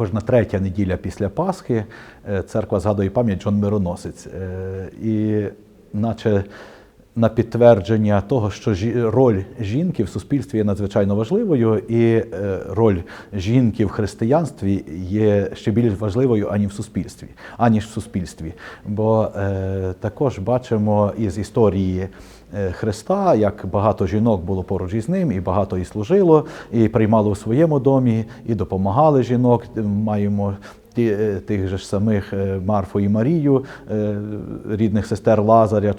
кожна третя неділя після Пасхи е, церква згадує пам'ять Джон Мироносець. Е, І наче на підтвердження того, що роль жінки в суспільстві є надзвичайно важливою, і е, роль жінки в християнстві є ще більш важливою ані в суспільстві, аніж в суспільстві. Бо е, також бачимо із історії. Е, Христа, як багато жінок було поруч із ним, і багато і служило, і приймало у своєму домі, і допомагали жінок. Маємо ті, е, тих же ж самих е, Марфу і Марію, е, рідних сестер Лазаря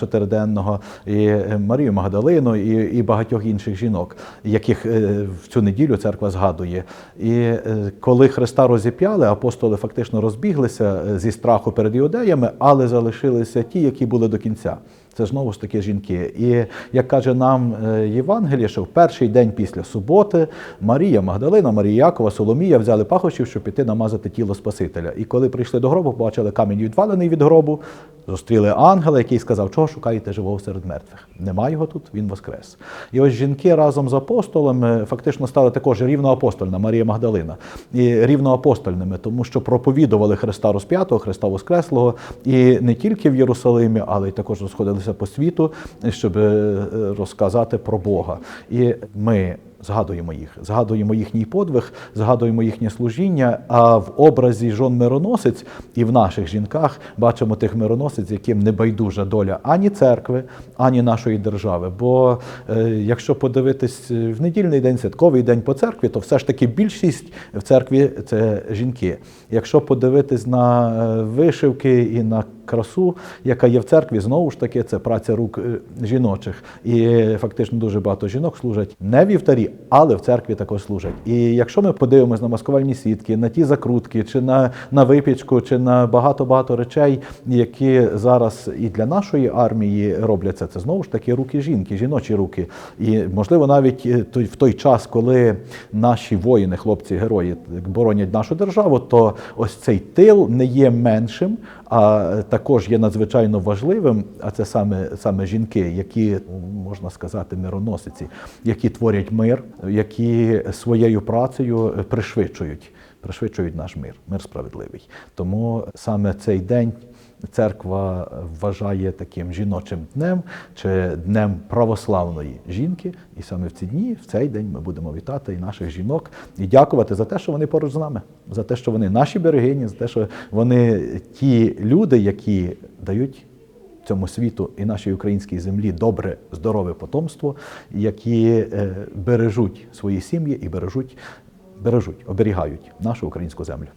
чотириденного, і е, Марію Магдалину, і, і багатьох інших жінок, яких е, в цю неділю церква згадує. І е, коли Христа розіп'яли, апостоли фактично розбіглися е, зі страху перед іудеями, але залишилися ті, які були до кінця. Це знову ж таки жінки. І як каже нам е, Євангеліє, що в перший день після суботи Марія Магдалина, Марія Якова, Соломія взяли пахощів, щоб піти намазати тіло Спасителя. І коли прийшли до гробу, побачили камінь відвалений від гробу, зустріли ангела, який сказав, чого шукаєте живого серед мертвих. Нема його тут, він воскрес. І ось жінки разом з апостолами фактично стали також рівноапостольна Марія Магдалина і рівноапостольними, тому що проповідували Христа розп'ятого, Христа Воскреслого, і не тільки в Єрусалимі, але й також розходилися по світу, щоб е, розказати про Бога. І ми згадуємо їх, згадуємо їхній подвиг, згадуємо їхнє служіння. А в образі жон мироносець і в наших жінках бачимо тих мироносець, яким не байдужа доля ані церкви, ані нашої держави. Бо е, якщо подивитись е, в недільний день, святковий день по церкві, то все ж таки більшість в церкві це жінки. Якщо подивитись на е, вишивки і на красу, яка є в церкві, знову ж таки, це праця рук е, жіночих. І фактично дуже багато жінок служать не вівтарі, але в церкві також служать. І якщо ми подивимось на маскувальні сітки, на ті закрутки, чи на, на випічку, чи на багато-багато речей, які зараз і для нашої армії робляться, це знову ж таки руки жінки, жіночі руки. І можливо, навіть е, в той час, коли наші воїни, хлопці, герої боронять нашу державу, то ось цей тил не є меншим, а також є надзвичайно важливим. А це саме, саме жінки, які можна сказати, мироносиці, які творять мир, які своєю працею пришвидшують, пришвидшують наш мир, мир справедливий. Тому саме цей день. Церква вважає таким жіночим днем чи днем православної жінки, і саме в ці дні, в цей день, ми будемо вітати і наших жінок і дякувати за те, що вони поруч з нами, за те, що вони наші берегині, за те, що вони ті люди, які дають цьому світу і нашій українській землі добре, здорове потомство, які е, бережуть свої сім'ї і бережуть, бережуть, оберігають нашу українську землю.